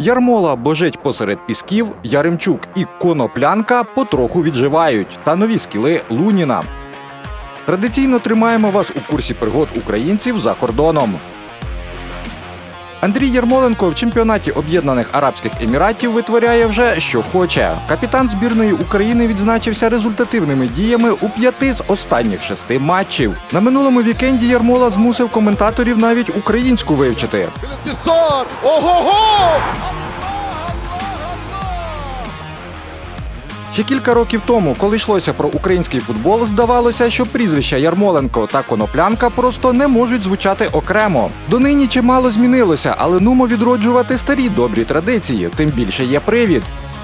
Ярмола божить посеред пісків, Яремчук і Коноплянка потроху відживають, та нові скіли Луніна. Традиційно тримаємо вас у курсі пригод українців за кордоном. Андрій Ярмоленко в чемпіонаті Об'єднаних Арабських Еміратів витворяє вже що хоче. Капітан збірної України відзначився результативними діями у п'яти з останніх шести матчів. На минулому вікенді Ярмола змусив коментаторів навіть українську вивчити. Ого! Ще кілька років тому, коли йшлося про український футбол, здавалося, що прізвища Ярмоленко та Коноплянка просто не можуть звучати окремо. Донині чимало змінилося, але нумо відроджувати старі добрі традиції, тим більше є привід.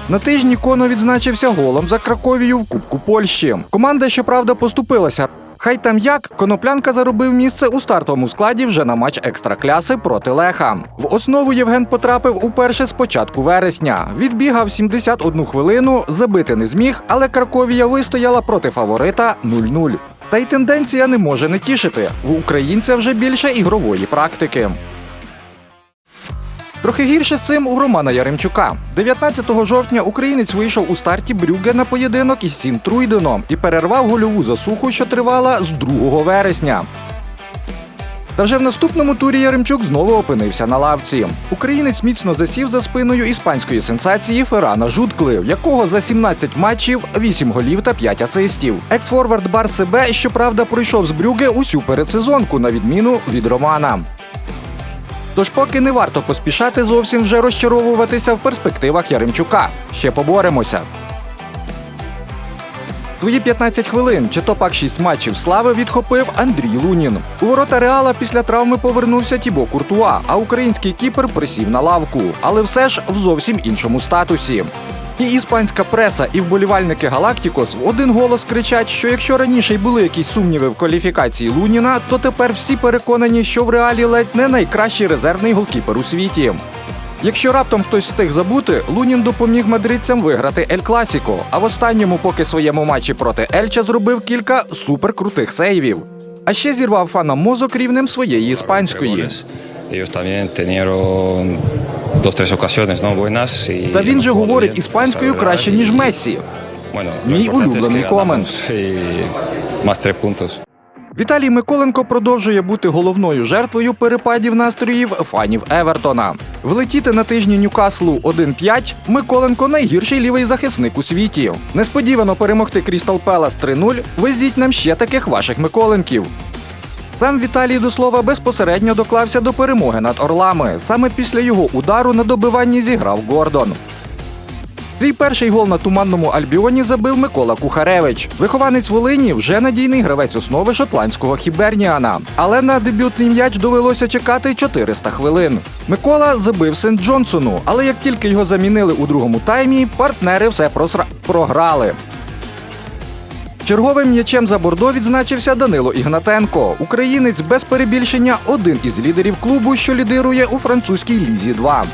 На тижні Коно відзначився голом за Краковію в Кубку Польщі. Команда, щоправда, поступилася. Хай там як коноплянка заробив місце у стартовому складі вже на матч екстракляси проти Леха. В основу Євген потрапив уперше з початку вересня. Відбігав 71 хвилину, забити не зміг, але Краковія вистояла проти фаворита 0-0. Та й тенденція не може не тішити. В українця вже більше ігрової практики. Трохи гірше з цим у Романа Яремчука. 19 жовтня українець вийшов у старті Брюге на поєдинок із Сім Труйденом і перервав гольову засуху, що тривала з 2 вересня. Та вже в наступному турі Яремчук знову опинився на лавці. Українець міцно засів за спиною іспанської сенсації Феррана Жуткли, якого за 17 матчів 8 голів та 5 асистів. Екс-форвард Барцебе, щоправда, пройшов з Брюге усю передсезонку, на відміну від Романа. Тож поки не варто поспішати зовсім вже розчаровуватися в перспективах Яремчука. Ще поборемося. Свої 15 хвилин чи то пак 6 матчів слави відхопив Андрій Лунін. У ворота Реала після травми повернувся Тібо Куртуа, а український кіпер присів на лавку, але все ж в зовсім іншому статусі. І іспанська преса, і вболівальники Галактікос в один голос кричать, що якщо раніше й були якісь сумніви в кваліфікації Луніна, то тепер всі переконані, що в реалі ледь не найкращий резервний голкіпер у світі. Якщо раптом хтось встиг забути, Лунін допоміг мадридцям виграти Ель Класіко, а в останньому поки своєму матчі проти Ельча зробив кілька суперкрутих сейвів. А ще зірвав фанам мозок рівнем своєї іспанської. Ellos también tenieron dos, tres ocasiones ¿no? buenas. Y Та він же говорить іспанською краще, ніж Мессі. Bueno, Мій улюблений комент. más tres puntos. Віталій Миколенко продовжує бути головною жертвою перепадів настроїв фанів Евертона. Влетіти на тижні Ньюкаслу 1-5 Миколенко найгірший лівий захисник у світі. Несподівано перемогти Крістал Пелас 3-0. Везіть нам ще таких ваших Миколенків. Сам Віталій до слова безпосередньо доклався до перемоги над Орлами. Саме після його удару на добиванні зіграв Гордон. Свій перший гол на туманному Альбіоні забив Микола Кухаревич. Вихованець Волині вже надійний гравець основи шотландського Хіберніана. Але на дебютний м'яч довелося чекати 400 хвилин. Микола забив Сент Джонсону, але як тільки його замінили у другому таймі, партнери все просра... програли. Черговим м'ячем за Бордо відзначився Данило Ігнатенко. Українець без перебільшення один із лідерів клубу, що лідирує у французькій лізі 2.